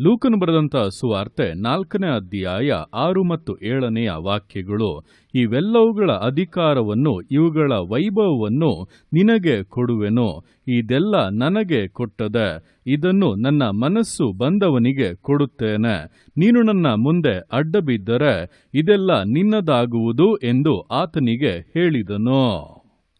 ಲೂಕನು ಬರೆದಂಥ ಸುವಾರ್ತೆ ನಾಲ್ಕನೇ ಅಧ್ಯಾಯ ಆರು ಮತ್ತು ಏಳನೆಯ ವಾಕ್ಯಗಳು, ಇವೆಲ್ಲವುಗಳ ಅಧಿಕಾರವನ್ನು, ಇವುಗಳ ವೈಭವವನ್ನು ನಿನಗೆ ಕೊಡುವೆನು. ಇದೆಲ್ಲ ನನಗೆ ಕೊಟ್ಟದೆ, ಇದನ್ನು ನನ್ನ ಮನಸ್ಸು ಬಂದವನಿಗೆ ಕೊಡುತ್ತೇನೆ. ನೀನು ನನ್ನ ಮುಂದೆ ಅಡ್ಡಬಿದ್ದರೆ ಇದೆಲ್ಲ ನಿನ್ನದಾಗುವುದು ಎಂದು ಆತನಿಗೆ ಹೇಳಿದನು.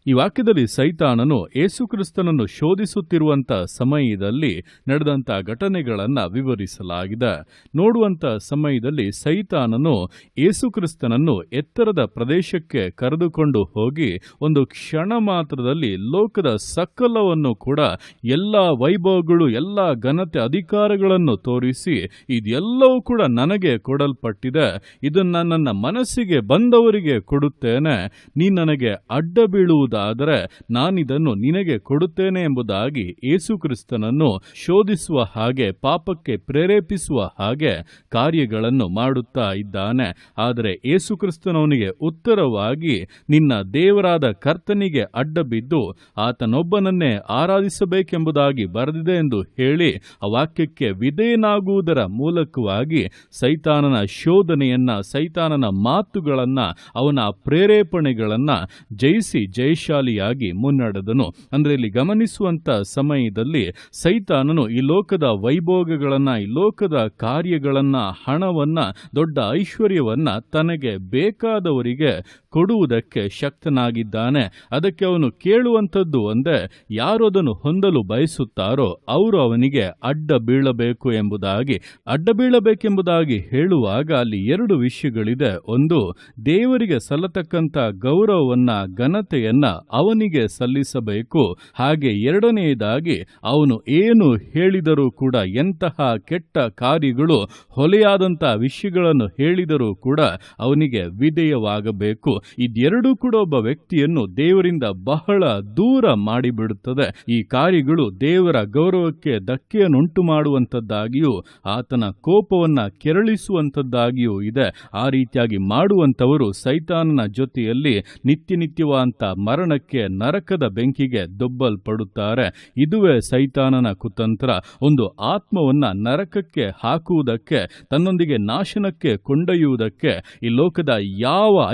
ಈ ವಾಕ್ಯದಲ್ಲಿ ಸೈತಾನನು ಏಸುಕ್ರಿಸ್ತನನ್ನು ಶೋಧಿಸುತ್ತಿರುವಂತ ಸಮಯದಲ್ಲಿ ನಡೆದಂತ ಘಟನೆಗಳನ್ನು ವಿವರಿಸಲಾಗಿದೆ. ನೋಡುವಂತ ಸಮಯದಲ್ಲಿ ಸೈತಾನನು ಏಸುಕ್ರಿಸ್ತನನ್ನು ಎತ್ತರದ ಪ್ರದೇಶಕ್ಕೆ ಕರೆದುಕೊಂಡು ಹೋಗಿ ಒಂದು ಕ್ಷಣ ಮಾತ್ರದಲ್ಲಿ ಲೋಕದ ಸಕಲವನ್ನು ಕೂಡ ಎಲ್ಲ ವೈಭವಗಳು, ಎಲ್ಲ ಘನತೆ ಅಧಿಕಾರಗಳನ್ನು ತೋರಿಸಿ ಇದೆಲ್ಲವೂ ಕೂಡ ನನಗೆ ಕೊಡಲ್ಪಟ್ಟಿದೆ. ಇದನ್ನು ನನ್ನ ಮನಸ್ಸಿಗೆ ಬಂದವರಿಗೆ ಕೊಡುತ್ತೇನೆ. ನೀ ನನಗೆ ಅಡ್ಡ ಬೀಳುವುದಾದರೆ ನಾನಿದನ್ನು ನಿನಗೆ ಕೊಡುತ್ತೇನೆ ಎಂಬುದಾಗಿ ಯೇಸುಕ್ರಿಸ್ತನನ್ನು ಶೋಧಿಸುವ ಹಾಗೆ ಪಾಪಕ್ಕೆ ಪ್ರೇರೇಪಿಸುವ ಹಾಗೆ ಕಾರ್ಯಗಳನ್ನು ಮಾಡುತ್ತಾ ಇದ್ದಾನೆ. ಆದರೆ ಯೇಸುಕ್ರಿಸ್ತನವನಿಗೆ ಉತ್ತರವಾಗಿ ನಿನ್ನ ದೇವರಾದ ಕರ್ತನಿಗೆ ಅಡ್ಡಬಿದ್ದು ಆತನೊಬ್ಬನನ್ನೇ ಆರಾಧಿಸಬೇಕೆಂಬುದಾಗಿ ಬರೆದಿದೆ ಎಂದು ಹೇಳಿ ಆ ವಾಕ್ಯಕ್ಕೆ ವಿಧೇಯನಾಗುವುದರ ಮೂಲಕವಾಗಿ ಸೈತಾನನ ಶೋಧನೆಯನ್ನ, ಸೈತಾನನ ಮಾತುಗಳನ್ನ, ಅವನ ಪ್ರೇರೇಪಣೆಗಳನ್ನ ಜಯಿಸಿ ಜಯಶಾಲಿಯಾಗಿ ಮುನ್ನಡೆದನು. ಅಂದರೆ ಇಲ್ಲಿ ಗಮನಿಸುವಂಥ ಸಮಯದಲ್ಲಿ ಸೈತಾನನು ಈ ಲೋಕದ ವೈಭೋಗಗಳನ್ನು, ಈ ಲೋಕದ ಕಾರ್ಯಗಳನ್ನ, ಹಣವನ್ನ, ದೊಡ್ಡ ಐಶ್ವರ್ಯವನ್ನ ತನಗೆ ಬೇಕಾದವರಿಗೆ ಕೊಡುವುದಕ್ಕೆ ಶಕ್ತನಾಗಿದ್ದಾನೆ. ಅದಕ್ಕೆ ಅವನು ಕೇಳುವಂಥದ್ದು ಅಂದರೆ ಯಾರು ಅದನ್ನು ಹೊಂದಲು ಬಯಸುತ್ತಾರೋ ಅವರು ಅವನಿಗೆ ಅಡ್ಡ ಬೀಳಬೇಕು ಎಂಬುದಾಗಿ. ಅಡ್ಡ ಬೀಳಬೇಕೆಂಬುದಾಗಿ ಹೇಳುವಾಗ ಅಲ್ಲಿ ಎರಡು ವಿಷಯಗಳಿದೆ. ಒಂದು, ದೇವರಿಗೆ ಸಲ್ಲತಕ್ಕಂಥ ಗೌರವವನ್ನ, ಘನತೆಯನ್ನ ಅವನಿಗೆ ಸಲ್ಲಿಸಬೇಕು. ಹಾಗೆ ಎರಡನೆಯದಾಗಿ, ಅವನು ಏನು ಹೇಳಿದರೂ ಕೂಡ ಎಂತಹ ಕೆಟ್ಟ ಕಾರ್ಯಗಳು, ಹೊಲೆಯಾದಂಥ ವಿಷಯಗಳನ್ನು ಹೇಳಿದರೂ ಕೂಡ ಅವನಿಗೆ ವಿಧೇಯವಾಗಬೇಕು. ಇದೆರಡೂ ಕೂಡ ಒಬ್ಬ ವ್ಯಕ್ತಿಯನ್ನು ದೇವರಿಂದ ಬಹಳ ದೂರ ಮಾಡಿಬಿಡುತ್ತದೆ. ಈ ಕಾರ್ಯಗಳು ದೇವರ ಗೌರವಕ್ಕೆ ಧಕ್ಕೆಯನ್ನುಂಟು ಮಾಡುವಂಥದ್ದಾಗಿಯೂ, ಆತನ ಕೋಪವನ್ನ ಕೆರಳಿಸುವಂಥದ್ದಾಗಿಯೂ ಇದೆ. ಆ ರೀತಿಯಾಗಿ ಮಾಡುವಂಥವರು ಸೈತಾನನ ಜೊತೆಯಲ್ಲಿ ನಿತ್ಯ ನಿತ್ಯವಾದಂಥ ಮರಣಕ್ಕೆ ನರಕದ ಬೆಂಕಿಗೆ ದೊಬ್ಬಲ್ಪಡುತ್ತಾರೆ. ಇದುವೇ ಸೈತಾನನ ಕುತಂತ್ರ. ಒಂದು ಆತ್ಮವನ್ನ ನರಕಕ್ಕೆ ಹಾಕುವುದಕ್ಕೆ, ತನ್ನೊಂದಿಗೆ ನಾಶನಕ್ಕೆ ಕೊಂಡೊಯ್ಯುವುದಕ್ಕೆ ಈ ಲೋಕದ ಯಾವ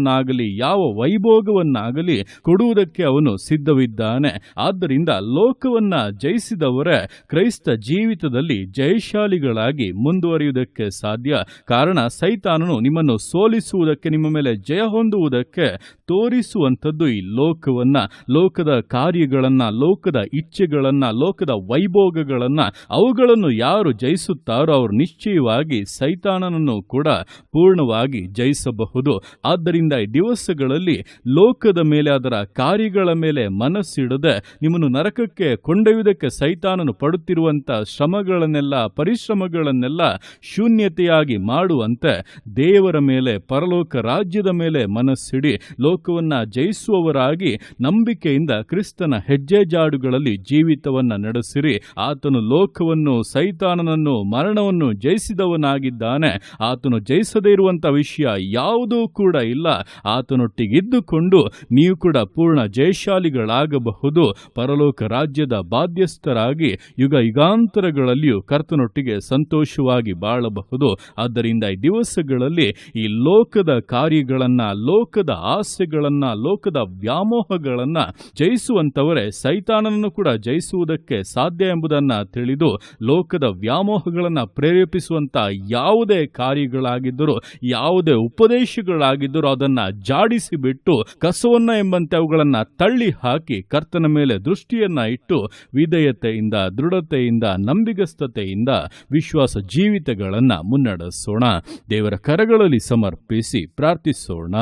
ಐಶ್ವರ್ಯವನ್ನಾಗಲಿ ಯಾವ ವೈಭೋಗವನ್ನಾಗಲಿ ಕೊಡುವುದಕ್ಕೆ ಅವನು ಸಿದ್ಧವಿದ್ದಾನೆ. ಆದ್ದರಿಂದ ಲೋಕವನ್ನ ಜಯಿಸಿದವರೇ ಕ್ರೈಸ್ತ ಜೀವಿತದಲ್ಲಿ ಜಯಶಾಲಿಗಳಾಗಿ ಮುಂದುವರಿಯುವುದಕ್ಕೆ ಸಾಧ್ಯ. ಕಾರಣ ಸೈತಾನನು ನಿಮ್ಮನ್ನು ಸೋಲಿಸುವುದಕ್ಕೆ, ನಿಮ್ಮ ಮೇಲೆ ಜಯ ಹೊಂದುವುದಕ್ಕೆ ತೋರಿಸುವಂಥದ್ದು ಈ ಲೋಕವನ್ನ. ಲೋಕದ ಕಾರ್ಯಗಳನ್ನ, ಲೋಕದ ಇಚ್ಛೆಗಳನ್ನ, ಲೋಕದ ವೈಭೋಗಗಳನ್ನ ಅವುಗಳನ್ನು ಯಾರು ಜಯಿಸುತ್ತಾರೋ, ಅವರು ನಿಶ್ಚಯವಾಗಿ ಸೈತಾನನನ್ನು ಕೂಡ ಪೂರ್ಣವಾಗಿ ಜಯಿಸಬಹುದು. ಆದ್ದರಿಂದ ಈ ದಿವಸಗಳಲ್ಲಿ ಲೋಕದ ಮೇಲೆ ಅದರ ಕಾರ್ಯಗಳ ಮೇಲೆ ಮನಸ್ಸಿಡದೆ ನಿಮ್ಮನ್ನು ನರಕಕ್ಕೆ ಕೊಂಡೊಯ್ಯುವುದಕ್ಕೆ ಸೈತಾನನು ಪಡುತ್ತಿರುವಂಥ ಶ್ರಮಗಳನ್ನೆಲ್ಲ, ಪರಿಶ್ರಮಗಳನ್ನೆಲ್ಲ ಶೂನ್ಯತೆಯಾಗಿ ಮಾಡುವಂತೆ ದೇವರ ಮೇಲೆ, ಪರಲೋಕ ರಾಜ್ಯದ ಮೇಲೆ ಮನಸ್ಸಿಡಿ, ಲೋಕವನ್ನ ಜಯಿಸುವವರಾಗಿ ನಂಬಿಕೆಯಿಂದ ಕ್ರಿಸ್ತನ ಹೆಜ್ಜೆ ಜಾಡುಗಳಲ್ಲಿ ಜೀವಿತವನ್ನ ನಡೆಸಿರಿ. ಆತನು ಲೋಕವನ್ನು, ಸೈತಾನನನ್ನು, ಮರಣವನ್ನು ಜಯಿಸಿದವನಾಗಿದ್ದಾನೆ. ಆತನು ಜಯಿಸದೇ ಇರುವಂತ ವಿಷಯ ಯಾವುದೂ ಕೂಡ ಇಲ್ಲ. ಆತನೊಟ್ಟಿಗಿದ್ದುಕೊಂಡು ನೀವು ಕೂಡ ಪೂರ್ಣ ಜಯಶಾಲಿಗಳಾಗಬಹುದು. ಪರಲೋಕ ರಾಜ್ಯದ ಬಾಧ್ಯಸ್ಥರಾಗಿ ಯುಗ ಯುಗಾಂತರಗಳಲ್ಲಿಯೂ ಕರ್ತನೊಟ್ಟಿಗೆ ಸಂತೋಷವಾಗಿ ಬಾಳಬಹುದು. ಆದ್ದರಿಂದ ಈ ದಿವಸಗಳಲ್ಲಿ ಈ ಲೋಕದ ಕಾರ್ಯಗಳನ್ನ, ಲೋಕದ ಆಸೆಗಳನ್ನು, ಲೋಕದ ವ್ಯಾಮೋಹಗಳನ್ನ ಜಯಿಸುವಂತವರೇ ಸೈತಾನನನ್ನು ಕೂಡ ಜಯಿಸುವುದಕ್ಕೆ ಸಾಧ್ಯ ಎಂಬುದನ್ನ ತಿಳಿದು ಲೋಕದ ವ್ಯಾಮೋಹಗಳನ್ನ ಪ್ರೇರೇಪಿಸುವಂಥ ಯಾವುದೇ ಕಾರ್ಯಗಳಾಗಿದ್ದರೂ, ಯಾವುದೇ ಉಪದೇಶಗಳಾಗಿದ್ದರೂ ಅದನ್ನ ಜಾಡಿಸಿ ಬಿಟ್ಟು ಕಸವನ್ನ ಎಂಬಂತೆ ಅವುಗಳನ್ನ ತಳ್ಳಿ ಹಾಕಿ ಕರ್ತನ ಮೇಲೆ ದೃಷ್ಟಿಯನ್ನ ಇಟ್ಟು ವಿಧೇಯತೆಯಿಂದ, ದೃಢತೆಯಿಂದ, ನಂಬಿಗಸ್ತತೆಯಿಂದ ವಿಶ್ವಾಸ ಜೀವಿತಗಳನ್ನ ಮುನ್ನಡೆಸೋಣ. ದೇವರ ಕರಗಳಲ್ಲಿ ಸಮರ್ಪಿಸಿ ಪ್ರಾರ್ಥಿಸೋಣ.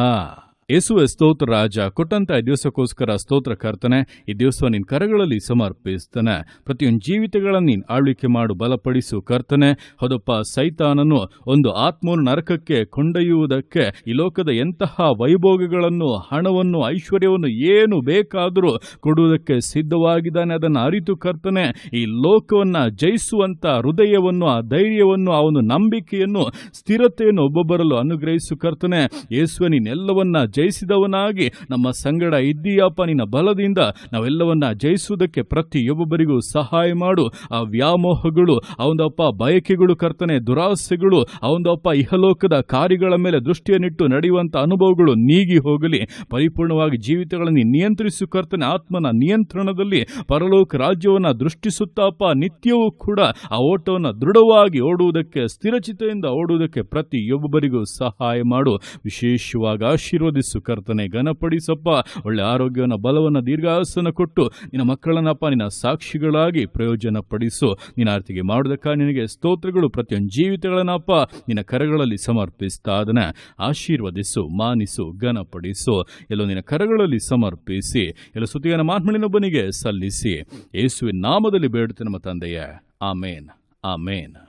ಯೇಸುವೆ ಸ್ತೋತ್ರ ರಾಜ, ಕೊಟ್ಟಂತ ದಿವಸಕ್ಕೋಸ್ಕರ ಸ್ತೋತ್ರ ಕರ್ತನೆ, ಈ ದಿವಸ ನಿನ್ನ ಕರಗಳಲ್ಲಿ ಸಮರ್ಪಿಸ್ತಾನೆ. ಪ್ರತಿಯೊಂದು ಜೀವಿತಗಳನ್ನು ನೀನು ಆಳ್ವಿಕೆ ಮಾಡು, ಬಲಪಡಿಸು ಕರ್ತನೆ. ಹೌದಪ್ಪ, ಸೈತಾನನು ಒಂದು ಆತ್ಮವನ್ನು ನರಕಕ್ಕೆ ಕೊಂಡೊಯ್ಯುವುದಕ್ಕೆ ಈ ಲೋಕದ ಎಂತಹ ವೈಭೋಗಗಳನ್ನು, ಹಣವನ್ನು, ಐಶ್ವರ್ಯವನ್ನು ಏನು ಬೇಕಾದರೂ ಕೊಡುವುದಕ್ಕೆ ಸಿದ್ಧವಾಗಿದ್ದಾನೆ. ಅದನ್ನು ಅರಿತು ಕರ್ತನೆ, ಈ ಲೋಕವನ್ನ ಜಯಿಸುವಂತ ಹೃದಯವನ್ನು, ಆ ಧೈರ್ಯವನ್ನು ಅವನು ನಂಬಿಕೆಯನ್ನು, ಸ್ಥಿರತೆಯನ್ನು ಒಬ್ಬೊಬ್ಬರಲ್ಲೂ ಅನುಗ್ರಹಿಸು ಕರ್ತನೆ. ಯೇಸುವ, ನೀನೆಲ್ಲವನ್ನ ಜಯಿಸಿದವನಾಗಿ ನಮ್ಮ ಸಂಗಡ ಇದ್ದೀಯಪ್ಪ ನಿನ್ನ ಬಲದಿಂದ. ನಾವೆಲ್ಲವನ್ನ ಜಯಿಸುವುದಕ್ಕೆ ಪ್ರತಿಯೊಬ್ಬೊಬ್ಬರಿಗೂ ಸಹಾಯ ಮಾಡು. ಆ ವ್ಯಾಮೋಹಗಳು ಅವನಪ್ಪ ಬಯಕೆಗಳು ಕರ್ತನೆ, ದುರಾಸೆಗಳು ಅವನಪ್ಪ ಇಹಲೋಕದ ಕಾರ್ಯಗಳ ಮೇಲೆ ದೃಷ್ಟಿಯನ್ನಿಟ್ಟು ನಡೆಯುವಂಥ ಅನುಭವಗಳು ನೀಗಿ ಹೋಗಲಿ. ಪರಿಪೂರ್ಣವಾಗಿ ಜೀವಿತಗಳನ್ನು ನಿಯಂತ್ರಿಸು ಕರ್ತನೆ, ಆತ್ಮನ ನಿಯಂತ್ರಣದಲ್ಲಿ ಪರಲೋಕ ರಾಜ್ಯವನ್ನು ದೃಷ್ಟಿಸುತ್ತಾಪ ನಿತ್ಯವೂ ಕೂಡ ಆ ಓಟವನ್ನು ದೃಢವಾಗಿ ಓಡುವುದಕ್ಕೆ ಸ್ಥಿರಚಿತೆಯಿಂದ ಓಡುವುದಕ್ಕೆ ಪ್ರತಿಯೊಬ್ಬರಿಗೂ ಸಹಾಯ ಮಾಡು. ವಿಶೇಷವಾಗಿ ಆಶೀರ್ವದಿಸು ಕರ್ತನೆ, ಘನಪಡಿಸಪ್ಪ. ಒಳ್ಳೆ ಆರೋಗ್ಯವನ್ನು, ಬಲವನ್ನು ದೀರ್ಘಾಸನ ಕೊಟ್ಟು ನಿನ್ನ ಮಕ್ಕಳನ್ನಪ್ಪ, ನಿನ್ನ ಸಾಕ್ಷಿಗಳಾಗಿ ಪ್ರಯೋಜನ ಪಡಿಸು ನಿನ್ನ ಆರ್ತಿಗೆ ಮಾಡೋದಕ್ಕಾಗಿ ನಿನಗೆ ಸ್ತೋತ್ರಗಳು, ಪ್ರತಿಯೊಂದು ಜೀವಿತಗಳನ್ನಪ್ಪ ನಿನ್ನ ಕರಗಳಲ್ಲಿ ಸಮರ್ಪಿಸ್ತಾ ಅದನ್ನ ಆಶೀರ್ವದಿಸು, ಮಾನಿಸು, ಘನಪಡಿಸು. ಎಲ್ಲೋ ನಿನ್ನ ಕರಗಳಲ್ಲಿ ಸಮರ್ಪಿಸಿ, ಎಲ್ಲ ಸುತ್ತಿಗನ ಮಾತ್ಮಳಿನೊಬ್ಬನಿಗೆ ಸಲ್ಲಿಸಿ. ಯೇಸುವಿನ ನಾಮದಲ್ಲಿ ಬೇಡುತ್ತೆ ನಮ್ಮ ತಂದೆಯೇ. ಆಮೇನ್. ಆಮೇನ್.